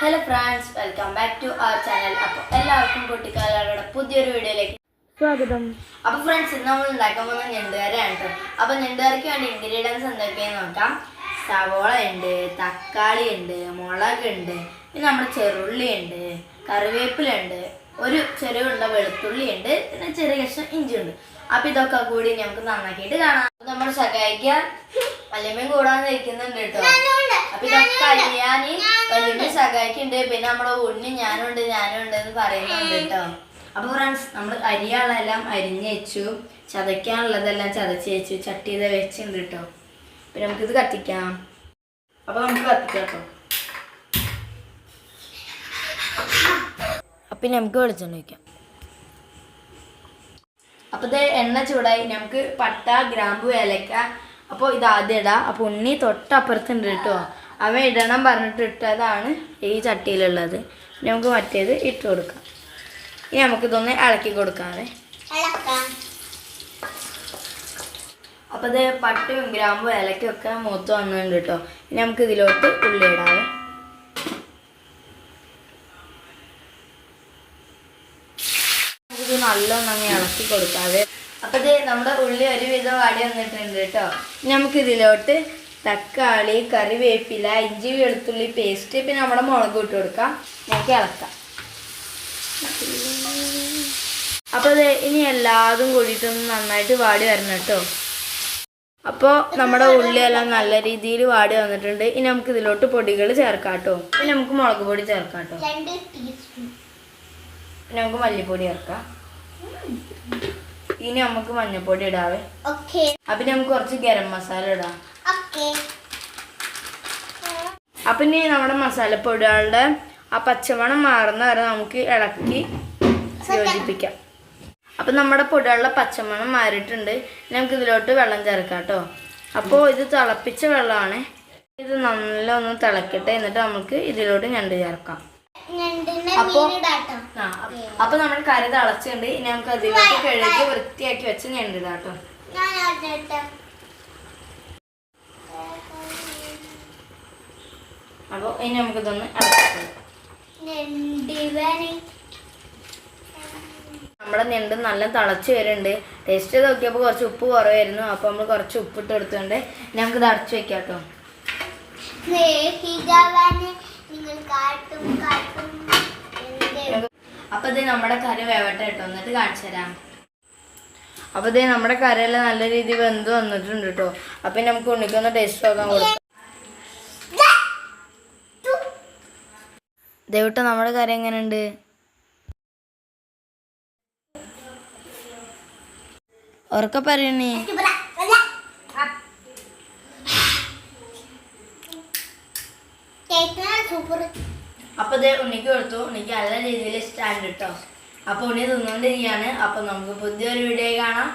Hello friends welcome back to our channel അപ്പോൾ എല്ലാവർക്കും കുട്ടിക്കാലയുടെ പുതിയൊരു വീഡിയോയിലേക്ക് സ്വാഗതം. അപ്പോൾ ഫ്രണ്ട്സ് ഇന്ന് നമ്മൾ ഉണ്ടാക്കാൻ പോകുന്ന ഞണ്ടുകരയാണ് കേട്ടോ അപ്പോൾ ഞണ്ടുകരയ്ക്ക് വേണ്ട ഇൻഗ്രീഡിയൻസ് എന്തൊക്കെയാന്ന് നോക്കാം. സവോള ഉണ്ട് തക്കാളി ഉണ്ട് മുളക് ഉണ്ട് പിന്നെ നമ്മുടെ ചെറുള്ളി ഉണ്ട് കറിവേപ്പില ഉണ്ട് ഒരു ചെറിയ ഉണ്ട വെളുത്തുള്ളി ഉണ്ട് പിന്നെ ചെറിയ കഷ്ണം ഇഞ്ചി ഉണ്ട് അപ്പോൾ ഇതൊക്കെ കൂടി നമുക്ക് നന്നാക്കിയിട്ട് കാണാം. നമ്മൾ സഹായിക്കാൻ വല്യമ്മയും കൂടാൻ ഇരിക്കുന്നുണ്ട് കേട്ടോ. അപ്പൊ ഇതൊക്കെ അരിയാൻ വല്യമ്മ സഹായിക്കുന്നുണ്ട് പിന്നെ നമ്മുടെ ഉണ്ണി ഞാനുണ്ട് ഞാനുണ്ട് എന്ന് പറയുന്നുണ്ട് കേട്ടോ. അപ്പൊ ഫ്രണ്ട്സ് നമ്മൾ അരിയാളെല്ലാം അരിഞ്ഞു വെച്ചു ചതയ്ക്കാനുള്ളതെല്ലാം ചതച്ച് വെച്ചു ചട്ടി ചെയ്ത് വെച്ചിട്ടുണ്ട് കേട്ടോ. പിന്നെ നമുക്കിത് കത്തിക്കാം. അപ്പൊ നമുക്ക് കത്തിക്കാം കേട്ടോ. അപ്പൊ നമുക്ക് വെളിച്ചെണ്ണ വയ്ക്കാം അപ്പൊ ഇത് എണ്ണ ചൂടായി. നമുക്ക് പട്ട ഗ്രാമ്പു ഏലക്ക അപ്പോൾ ഇത് ആദ്യം ഇടാം. അപ്പോൾ ഉണ്ണി തൊട്ടപ്പുറത്തുണ്ട് കേട്ടോ. അവൻ ഇടണം പറഞ്ഞിട്ട് ഇട്ടതാണ് ഈ ചട്ടിയിലുള്ളത്. ഇനി നമുക്ക് മറ്റേത് ഇട്ട് കൊടുക്കാം. ഇനി നമുക്കിതൊന്ന് ഇളക്കി കൊടുക്കാതെ അപ്പോൾ ഇത് പട്ടും ഗ്രാമ്പും ഇലക്കൊക്കെ മൂത്ത് വന്നിട്ടുണ്ട് കേട്ടോ. ഇനി നമുക്ക് ഇതിലോട്ട് ഉള്ളി ഇടാവേ. ഇത് നല്ലോണം അങ്ങ് ഇളക്കി കൊടുക്കാവേ. അപ്പൊ ഇത് നമ്മുടെ ഉള്ളി ഒരുവിധം വാടി വന്നിട്ടുണ്ട് കേട്ടോ. നമുക്ക് ഇതിലോട്ട് തക്കാളി കറിവേപ്പില ഇഞ്ചി വെളുത്തുള്ളി പേസ്റ്റ് പിന്നെ നമ്മുടെ മുളക് ഇട്ട് കൊടുക്കാം. നമുക്ക് ഇളക്കാം. അപ്പൊ അതെ ഇനി എല്ലാതും കൂടിയിട്ടൊന്ന് നന്നായിട്ട് വാടി വരണം കേട്ടോ. അപ്പോൾ നമ്മുടെ ഉള്ളിയെല്ലാം നല്ല രീതിയിൽ വാടി വന്നിട്ടുണ്ട്. ഇനി നമുക്ക് ഇതിലോട്ട് പൊടികൾ ചേർക്കാം കേട്ടോ. ഇനി നമുക്ക് മുളക് പൊടി ചേർക്കാം കേട്ടോ. നമുക്ക് മല്ലിപ്പൊടി ചേർക്കാം. ഇനി നമുക്ക് മഞ്ഞപ്പൊടി ഇടാവേ. അപ്പൊ നമുക്ക് കുറച്ച് ഗരം മസാല ഇടാം. അപ്പൊ ഇനി നമ്മുടെ മസാലപ്പൊടികളുടെ ആ പച്ചമണം മാറുന്ന വരെ നമുക്ക് ഇളക്കി യോജിപ്പിക്കാം. അപ്പൊ നമ്മുടെ പൊടികളുടെ പച്ചമണം മാറിയിട്ടുണ്ട്. നമുക്ക് ഇതിലോട്ട് വെള്ളം ചേർക്കാം കേട്ടോ. അപ്പോ ഇത് തിളപ്പിച്ച വെള്ളമാണ്. ഇത് നല്ല ഒന്ന് തിളക്കട്ടെ. എന്നിട്ട് നമുക്ക് ഇതിലോട്ട് ഞണ്ട് ചേർക്കാം. അപ്പൊ- അപ്പൊ നമ്മൾ കരുത് അളച്ചുണ്ട്. ഇനി നമുക്ക് അതിലേക്ക് കഴുകി വൃത്തിയാക്കി വെച്ച് ഞണ്ടിടാട്ടോ. അപ്പൊ ഇനി നമുക്കിതൊന്ന് ഇതൊന്ന് നമ്മുടെ ഞണ്ട് നല്ല തിളച്ച് വരുന്നുണ്ട്. ടേസ്റ്റ് ചെയ്ത് നോക്കിയപ്പോൾ കുറച്ച് ഉപ്പ് കുറവായിരുന്നു. അപ്പോൾ നമ്മൾ കുറച്ച് ഉപ്പിട്ട് കൊടുത്തുകൊണ്ട് ഇനി നമുക്കിത് അടച്ചു വെക്കാം കേട്ടോ അപ്പോൾ ഇത് നമ്മുടെ കറി വേവട്ടെ കേട്ടോ. എന്നിട്ട് കാണിച്ചു തരാം. അപ്പോൾ ഇത് നമ്മുടെ കറിയെല്ലാം നല്ല രീതിയിൽ വെന്ത് വന്നിട്ടുണ്ട് കേട്ടോ. അപ്പൊ നമുക്ക് ഉണ്ണിക്കൊന്ന് ടേസ്റ്റ് നോക്കാൻ കൊടുക്കാം. ദേവിട്ടോ നമ്മുടെ കറി എങ്ങനെയുണ്ട്? ഉറക്കെ പറയണേ സൂപ്പർ അപ്പൊ ഇത് ഉണ്ണിക്ക് കൊടുത്തു. ഉണ്ണിക്ക് നല്ല രീതിയിൽ ഇഷ്ടമാണ് കേട്ടോ അപ്പൊ ഉണ്ണി തിന്നുകൊണ്ടിരിക്കുകയാണ് അപ്പൊ നമുക്ക് പുതിയൊരു വീഡിയോ കാണാം.